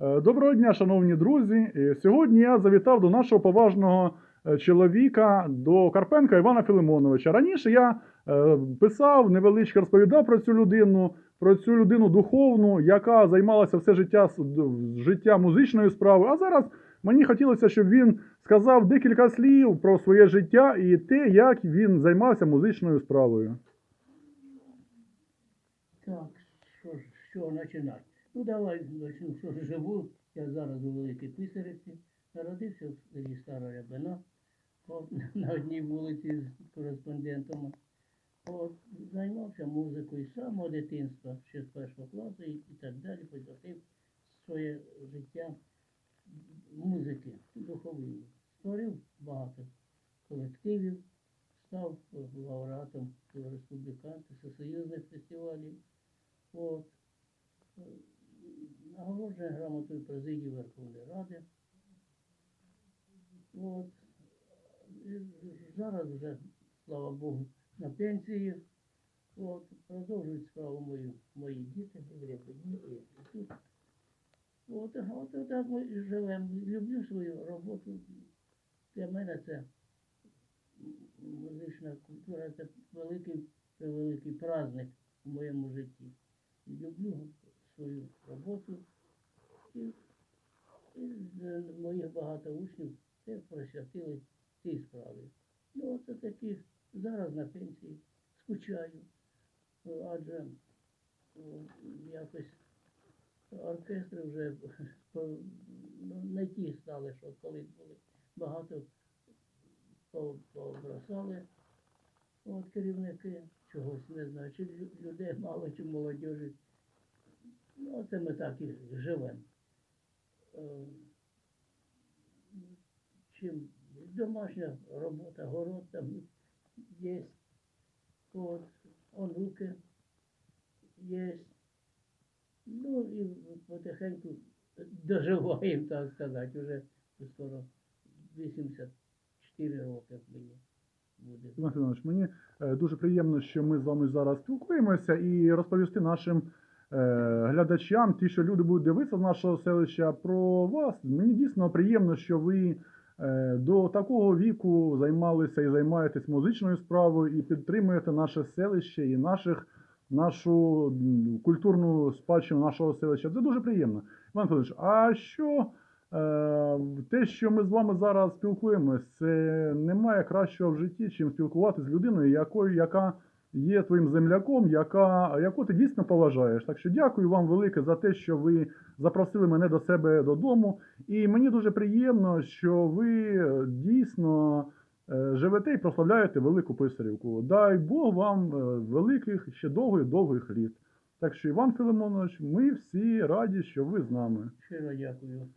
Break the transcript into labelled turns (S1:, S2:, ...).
S1: Е, Доброго дня, шановні друзі. Е, Сьогодні я завітав до нашого поважного е, чоловіка, до Карпенка Івана Філимоновича. Раніше я писав, невеличко розповідав про цю людину, про цю людину духовну, яка займалася все життя життя музичною справою. А зараз мені хотілося, щоб він сказав декілька слів про своє життя і те, як він займався музичною справою.
S2: Так, що ж, починати? Ну давай почну, що живу. Я зараз у Великій Писариці. Народився в селі Стара Рябина на одній вулиці з кореспондентами. От, займався музикою з самого дитинства, ще з першого класу і, і так далі, посвятив своє життя музики духової. Створив багато колективів, став лауреатом республіканців, всесоюзних фестивалів. От. Нагороджений грамотою президії Верховної Ради. От. Зараз вже, слава Богу, на пенсії. От. Продовжують справу мою, мої діти, і і тут. От, от, от так ми живемо. Люблю свою роботу. Для мене це музична культура, це великий, великий праздник в моєму житті. Люблю свою роботу. І, і з моїх багато учнів це присвятили цій справі. Ну, оце такі зараз на пенсії скучаю. Адже якось оркестри вже ну, не ті стали, що колись були. Багато по- побросали от керівники чогось не знаю, чи людей мало, чи молодежі. Ну, оце ми так і живемо. Е, Чим домашня робота, город там є, от, онуки є. Ну і потихеньку доживаємо, так сказати, вже скоро 84 роки мені.
S1: Іван Філimoнович, мені е, дуже приємно, що ми з вами зараз спілкуємося і розповісти нашим е, глядачам, ті, що люди будуть дивитися з нашого селища, про вас. Мені дійсно приємно, що ви е, до такого віку займалися і займаєтесь музичною справою і підтримуєте наше селище і наших, нашу культурну спадщину нашого селища. Це дуже приємно. Іван Філimoнович, а що? Е, Те, що ми з вами зараз спілкуємось, це немає кращого в житті, чим спілкуватися з людиною, якою, яка є твоїм земляком, яка, яку ти дійсно поважаєш. Так що дякую вам велике за те, що ви запросили мене до себе додому. І мені дуже приємно, що ви е, дійсно е, живете і прославляєте Велику Писарівку. Дай Бог вам е, великих ще довгих довгих літ. Так що, Іван Филимонович, ми всі раді, що ви з нами.
S2: Щиро дякую.